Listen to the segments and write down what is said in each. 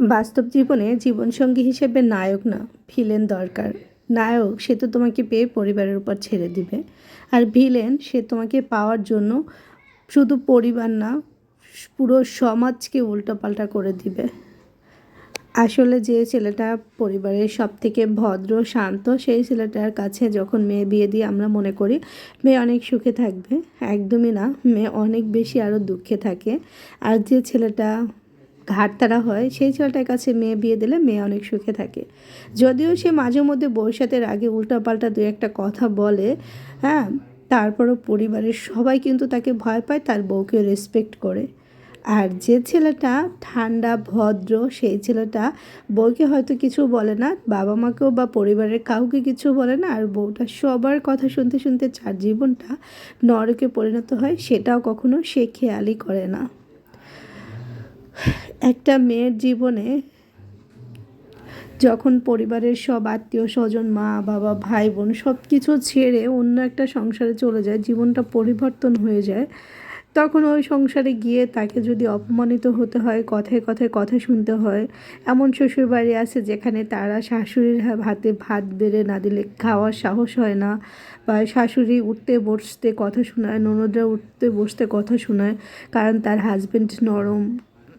বাস্তব জীবনে জীবনসঙ্গী হিসেবে নায়ক না, ভিলেন দরকার। নায়ক, সে তো তোমাকে পেয়ে পরিবারের উপর ছেড়ে দিবে। আর ভিলেন, সে তোমাকে পাওয়ার জন্য শুধু পরিবার না, পুরো সমাজকে উল্টোপাল্টা করে দিবে। আসলে যে ছেলেটা পরিবারের সব থেকে ভদ্র, শান্ত, সেই ছেলেটার কাছে যখন মেয়ে বিয়ে দিয়ে আমরা মনে করি মেয়ে অনেক সুখে থাকবে। একদমই না, মেয়ে অনেক বেশি আরও দুঃখে থাকে। আর যে ছেলেটা ঘাটতারা হয়, সেই ছেলেটার কাছে মেয়ে বিয়ে দিলে মেয়ে অনেক সুখে থাকে। যদিও সে মাঝে মধ্যে সাথে রাগে উল্টাপাল্টা দু একটা কথা বলে হ্যাঁ তারপরও পরিবারের সবাই কিন্তু তাকে ভয় পায়, তার বউকে রেসপেক্ট করে। আর যে ছেলেটা ঠান্ডা, ভদ্র, সেই ছেলেটা বউকে হয়তো কিছু বলে না, বাবা মাকেও বা পরিবারের কাউকে কিছু বলে না, আর বউটা সবার কথা শুনতে শুনতে চার জীবনটা নরকে পরিণত হয়, সেটাও কখনো সে খেয়ালই করে না। একটা মেয়ের জীবনে যখন পরিবারের সব আত্মীয় স্বজন, মা, বাবা, ভাই, বোন সব কিছু ছেড়ে অন্য একটা সংসারে চলে যায়, জীবনটা পরিবর্তন হয়ে যায়, তখন ওই সংসারে গিয়ে তাকে যদি অপমানিত হতে হয়, কথায় কথায় কথা শুনতে হয়, এমন শ্বশুর বাড়ি আছে যেখানে তারা শাশুড়ির হাতে ভাত বেড়ে না দিলে খাওয়ার সাহস হয় না বা শাশুড়ি উঠতে বসতে কথা শোনায়, ননদরা উঠতে বসতে কথা শোনায়, কারণ তার হাজব্যান্ড নরম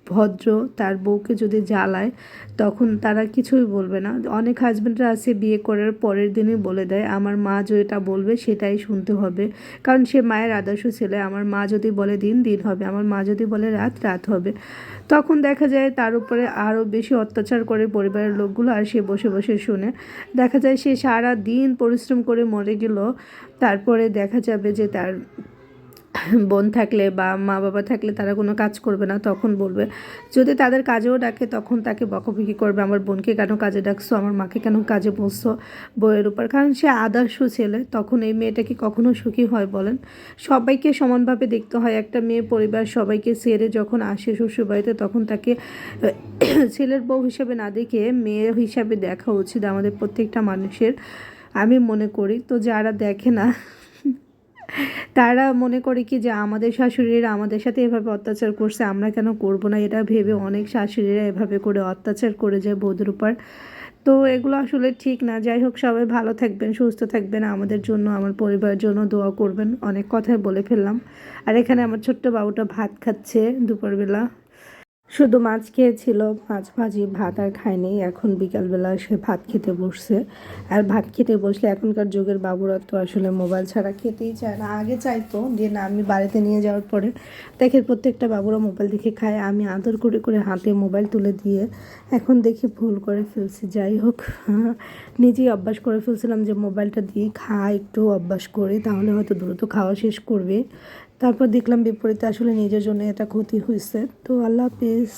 ভদ্র, তার বউকে যদি জ্বালায়, তখন তারা কিছুই বলবে না। অনেক হাজব্যান্ডরা আছে, বিয়ে করার পরের দিনই বলে দেয়, আমার মা যেটা বলবে, সেটাই শুনতে হবে। কারণ সে মায়ের আদর্শ ছেলে, আমার মা যদি বলে দিন দিন হবে। আমার মা যদি বলে রাত রাত হবে। তখন দেখা যায় তার উপরে আরও বেশি অত্যাচার করে পরিবারের লোকগুলো, আর সে বসে বসে শুনে। দেখা যায় সে সারা দিন পরিশ্রম করে মরে গেল। তারপরে দেখা যাবে যে তার বোন থাকলে বা মা বাবা থাকলে তারা কোনো কাজ করবে না, তখন বলবে, যদি তাদের কাজেও ডাকে, তখন তাকে বকাবকি করবে। আমার বোনকে কেন কাজে ডাকছো? আমার মাকে কেন কাজে বসছো বইয়ের উপর। কারণ সে আদর্শ ছেলে, তখন এই মেয়েটা কি কখনো সুখী হয় বলেন? সবাইকে সমানভাবে দেখতে হয়। একটা মেয়ে পরিবার সবাইকে সেরে যখন আসে শ্বশুরবাড়িতে, তখন তাকে, ছেলের বউ হিসাবে না দেখে মেয়ে হিসাবে দেখা উচিত আমাদের প্রত্যেকটা মানুষের। আমি মনে করি, তো যারা দেখে না তারা মনে করে কি যে আমাদের শাশুড়িরা আমাদের সাথে এভাবে অত্যাচার করছে, আমরা কেন করব না? এটা ভেবে অনেক শাশুড়িরা এভাবে করে অত্যাচার করে যায় বৌদের উপর। তো এগুলো আসলে ঠিক না। যাই হোক, সবাই ভালো থাকবেন, সুস্থ থাকবেন। আমাদের জন্য, আমার পরিবারের জন্য দোয়া করবেন। অনেক কথাই বলে ফেললাম। আর এখানে আমার ছোট্ট বাবুটা ভাত খাচ্ছে দুপুরবেলা। শুধু মাছ খেয়েছিল, মাছ ভাজি, ভাত আর খায়নি। এখন বিকালবেলা সে ভাত খেতে বসছে। আর ভাত খেতে বসলে এখনকার যুগের বাবুরা তো আসলে মোবাইল ছাড়া খেতেই চায় না। আগে চাইতো যে, না, আমি বাড়িতে নিয়ে যাওয়ার পরে দেখে প্রত্যেকটা বাবুরা মোবাইল দেখে খায়। আমি আদর করে করে হাতে মোবাইল তুলে দিয়ে এখন দেখি ভুল করে ফেলছি। যাই হোক, নিজেই অভ্যাস করে ফেলছিলাম যে, মোবাইলটা দিয়ে খা, একটু অভ্যাস করে, তাহলে হয়তো দ্রুত খাওয়া শেষ করবে। তারপর দেখলাম বিপরীতে আসলে নিজের জন্য এটা ক্ষতি হয়েছে তো আল্লাহ হাফিজ।